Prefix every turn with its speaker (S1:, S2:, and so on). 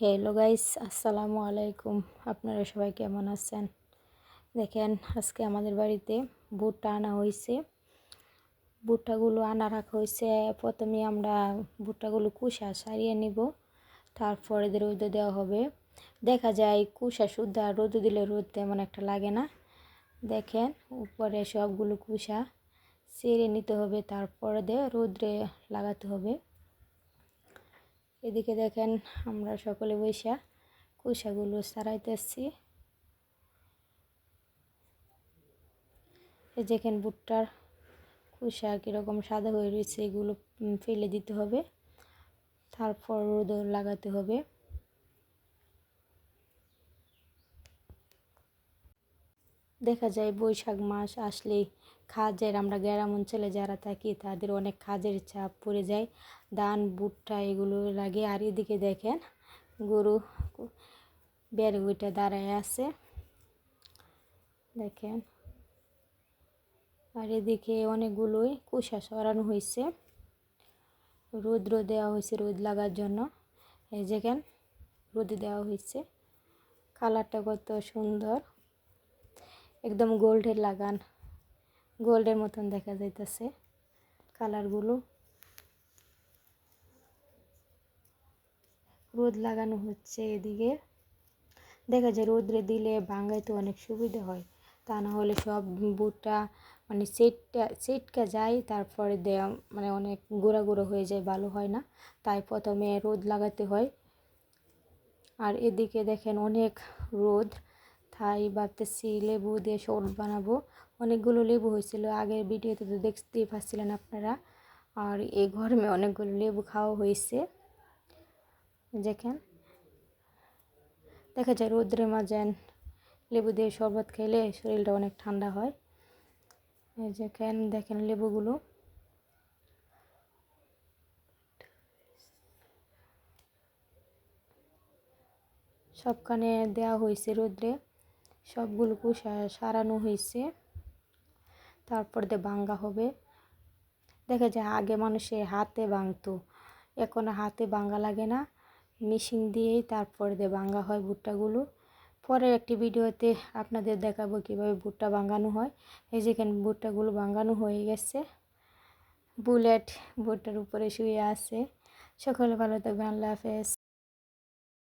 S1: Hello guys আসসালামু আলাইকুম আপনারা সবাই কেমন আছেন? দেখেন, আজকে আমাদের বাড়িতে ভুট্টা আনা হয়েছে। ভুট্টাগুলো আনা রাখা হয়েছে। প্রথমে আমরা ভুট্টাগুলো কুষা সারিয়ে নিব। তারপরে রোদে দেওয়া হবে। দেখা যায় কুষা শুদ্ধ আর রোদে দিলে রোদ তেমন একটা লাগে না। দেখেন, উপরে সবগুলো কুষা সেরে নিতে হবে। তারপরে দিয়ে রোদ্রে লাগাতে হবে। এদিকে দেখেন আমরা সকলে বৈশা কুসাগুলো সারাইতেছি। এই দেখেন ভুট্টার কুসা কীরকম সাদা হয়ে রয়েছে, এগুলো ফেলে দিতে হবে। তারপর রোদ লাগাতে হবে। দেখা যায় বৈশাখ মাস আসলেই কাজের আমরা গ্রাম অঞ্চলে যারা থাকি তাদের অনেক কাজের চাপ পড়ে যায়, ধান, ভুট্টা এগুলো লাগে। আর এদিকে দেখেন গরু বেড়ে ওইটা দাঁড়ায় আছে। দেখেন আর এদিকে অনেকগুলোই কুষা সরানো হয়েছে রোদ্র দেওয়া হয়েছে রোদ লাগার জন্য। এই দেখেন রোদ দেওয়া হয়েছে কালারটা কত সুন্দর। একদম গোল্ডের লাগান। গোল্ডের মতন দেখা যাইতেছে কালারগুলো। রোদ লাগানো হচ্ছে এদিকে। দেখা যায় রোদ্রে দিলে ভাঙ্গাইতে অনেক সুবিধা হয়। তা না হলে সব বুটটা মানে সেটটা, সেটকা যায়, তারপরে দেয়া মানে অনেক গোড়া গোড়া হয়ে যায়, ভালো হয় না। তাই প্রথমে রোদ লাগাতে হয়। আর এদিকে দেখেন অনেক রোদ। তাই ভাবতেছি লেবু দিয়ে শরবত বানাবো। অনেকগুলো লেবু হয়েছিল। আগের ভিডিওতে তো দেখতেই পাচ্ছিলেন আপনারা। আর এই গরমে অনেকগুলো লেবু খাওয়া হয়েছে। দেখেন। দেখা যায় রৌদ্রে মাজেন লেবু দিয়ে শরবত খেলে শরীরটা অনেক ঠান্ডা হয়। এই দেখেন দেখেন লেবুগুলো। সবখানে দেওয়া হয়েছে রোদ্রে। সবগুলো সারানো হয়েছে। তারপর দিয়ে ভাঙ্গা হবে। দেখা যায় আগে মানুষে হাতে ভাঙতো। এখন হাতে ভাঙ্গা লাগে না। মেশিন দিয়েই তারপর দিয়ে ভাঙ্গা হয় ভুট্টাগুলো। পরের একটি ভিডিওতে আপনাদের দেখাবো কীভাবে ভুট্টা ভাঙানো হয়। এই যেখানে ভুট্টাগুলো ভাঙানো হয়ে গেছে। বুলেট ভুট্টার উপরে শুয়ে আছে। সকলে ভালো থাকবেন। আল্লাহ হাফেজ।